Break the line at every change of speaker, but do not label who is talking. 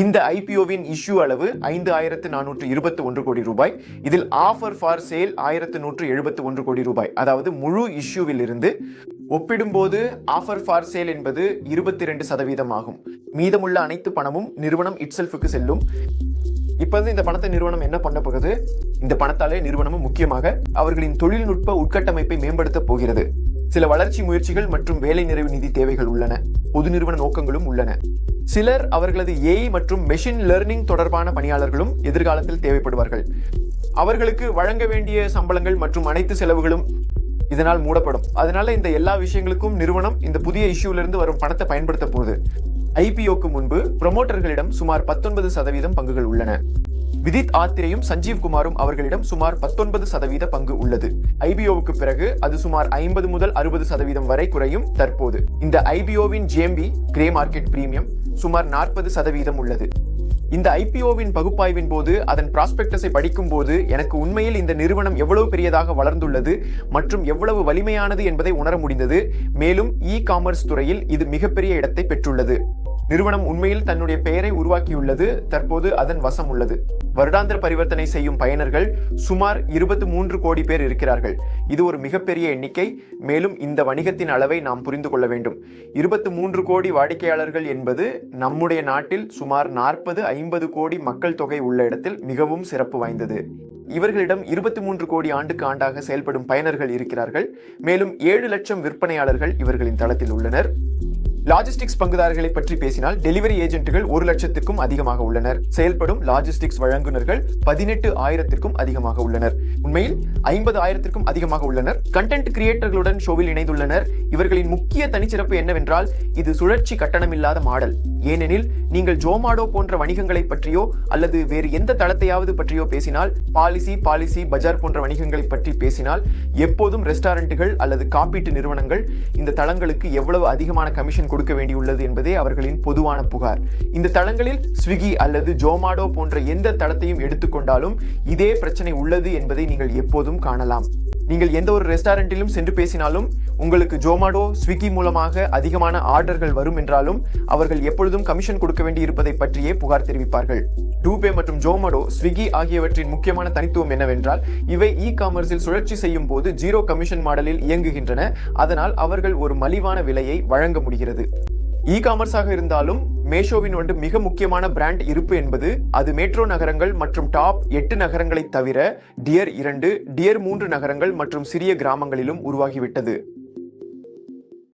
இந்த ஐபிஓவின் இஷ்யூ அளவு ஐந்து ஆயிரத்து நானூற்று இருபத்தி ஒன்று கோடி ரூபாய். இதில் ஆஃபர் ஃபார் சேல் ஆயிரத்து நூற்று எழுபத்து ஒன்று கோடி ரூபாய். அதாவது முழு இஷ்யூவில் இருந்து ஒப்பிடும்போது ஆஃபர் ஃபார் சேல் என்பது இருபத்தி ரெண்டு சதவீதம் ஆகும். மீதமுள்ள அனைத்து பணமும் நிறுவனம் இட்செல்ஃபுக்கு செல்லும். இப்போ வந்து இந்த பணத்தை நிறுவனம் என்ன பண்ண போகுது? இந்த பணத்தாலே நிறுவனமும் முக்கியமாக அவர்களின் தொழில்நுட்ப உட்கட்டமைப்பை மேம்படுத்த போகிறது. சில வளர்ச்சி முயற்சிகள் மற்றும் வேலை நிறைவு நிதி தேவைகள் உள்ளன. பொது நிறுவன நோக்கங்களும் உள்ளன. சிலர் அவர்களது ஏஐ மற்றும் மெஷின் லேர்னிங் தொடர்பான பணியாளர்களும் எதிர்காலத்தில் தேவைப்படுவார்கள். அவர்களுக்கு வழங்க வேண்டிய சம்பளங்கள் மற்றும் அனைத்து செலவுகளும் இதனால் மூடப்படும். அதனால இந்த எல்லா விஷயங்களுக்கும் நிறுவனம் இந்த புதிய இஷ்யூல இருந்து வரும் பணத்தை பயன்படுத்த போகுது. ஐபிஓக்கு முன்பு ப்ரொமோட்டர்களிடம் சுமார் பத்தொன்பது சதவீதம் பங்குகள் உள்ளன. விதித் ஆத்திரேயும் சஞ்சீவ் குமாரும் அவர்களிடம் சுமார் பத்தொன்பது சதவீத பங்கு உள்ளது. ஐபிஓவுக்கு பிறகு அது சுமார் ஐம்பது முதல் அறுபது சதவீதம் வரை குறையும் தற்போது. இந்த ஐபிஓவின் ஜேம்பி கிரே மார்க்கெட் பிரீமியம் சுமார் நாற்பது சதவீதம் உள்ளது. இந்த ஐபிஓவின் பகுப்பாய்வின் போது அதன் ப்ராஸ்பெக்டஸை படிக்கும் போது எனக்கு உண்மையில் இந்த நிறுவனம் எவ்வளவு பெரியதாக வளர்ந்துள்ளது மற்றும் எவ்வளவு வலிமையானது என்பதை உணர முடிந்தது. மேலும் இ காமர்ஸ் துறையில் இது மிகப்பெரிய இடத்தை பெற்றுள்ளது. நிறுவனம் உண்மையில் தன்னுடைய பெயரை உருவாக்கியுள்ளது தற்போது அதன் வசம் உள்ளது. வருடாந்திர பரிவர்த்தனை செய்யும் பயனர்கள் சுமார் இருபத்தி மூன்று கோடி பேர் இருக்கிறார்கள். இது ஒரு மிகப்பெரிய எண்ணிக்கை. மேலும் இந்த வணிகத்தின் அளவை நாம் புரிந்து கொள்ள வேண்டும். இருபத்தி மூன்று கோடி வாடிக்கையாளர்கள் என்பது நம்முடைய நாட்டில் சுமார் நாற்பது ஐம்பது கோடி மக்கள் தொகை உள்ள இடத்தில் மிகவும் சிறப்பு வாய்ந்தது. இவர்களிடம் இருபத்தி மூன்று கோடி ஆண்டுக்கு ஆண்டாக செயல்படும் பயனர்கள் இருக்கிறார்கள். மேலும் ஏழு லட்சம் விற்பனையாளர்கள் இவர்களின் தளத்தில் உள்ளனர். லாஜிஸ்டிக்ஸ் பங்குதாரர்களை பற்றி பேசினால் டெலிவரி ஏஜென்ட்டுகள் ஒரு லட்சத்திற்கும் அதிகமாக உள்ளனர். செயல்படும் லாஜிஸ்டிக்ஸ் வழங்குநர்கள் பதினெட்டு ஆயிரத்திற்கும் அதிகமாக உள்ளனர். உண்மையில் ஐம்பது ஆயிரத்திற்கும் அதிகமாக உள்ளனர். கண்டென்ட் கிரியேட்டர்களுடன் ஷோவில் இணைந்துள்ளனர். இவர்களின் முக்கிய தனிச்சிறப்பு என்னவென்றால் இது சுழற்சி கட்டணமில்லாத மாடல். ஏனெனில் நீங்கள் ஜோமாடோ போன்ற வணிகங்களை பற்றியோ அல்லது வேறு எந்த தளத்தையாவது பற்றியோ பேசினால் பாலிசி பாலிசி பஜார் போன்ற வணிகங்களை பற்றி பேசினால் எப்போதும் ரெஸ்டாரண்ட்டுகள் அல்லது காப்பீட்டு நிறுவனங்கள் இந்த தளங்களுக்கு எவ்வளவு அதிகமான கமிஷன் கொடுக்க வேண்டியுள்ளது என்பதே அவர்களின் பொதுவான புகார். இந்த தளங்களில் ஸ்விக்கி அல்லது ஜோமாடோ போன்ற எந்த தளத்தையும் எடுத்துக்கொண்டாலும் இதே பிரச்சனை உள்ளது என்பதை நீங்கள் எப்போதும் காணலாம். நீங்கள் எந்த ஒரு ரெஸ்டாரண்டிலும் சென்று பேசினாலும் உங்களுக்கு ஜோமாடோ ஸ்விக்கி மூலமாக அதிகமான ஆர்டர்கள் வரும் என்றாலும் அவர்கள் எப்பொழுதும் கமிஷன் கொடுக்க வேண்டி இருப்பதை பற்றியே புகார் தெரிவிப்பார்கள். டூபே மற்றும் ஜோமாடோ ஸ்விக்கி ஆகியவற்றின் முக்கியமான தனித்துவம் என்னவென்றால் இவை இ காமர்ஸில் சுழற்சி செய்யும் போது ஜீரோ கமிஷன் மாடலில் இயங்குகின்றன. அதனால் அவர்கள் ஒரு மலிவான விலையை வழங்க முடிகிறது. இ காமர்ஸாக இருந்தாலும் மேஷோவின் ஒன்று மிக முக்கியமான பிராண்ட் இருப்பு என்பது அது மேட்ரோ நகரங்கள் மற்றும் டாப் எட்டு நகரங்களைத் தவிர டியர் இரண்டு டியர் மூன்று நகரங்கள் மற்றும் சிறிய கிராமங்களிலும் உருவாகிவிட்டது.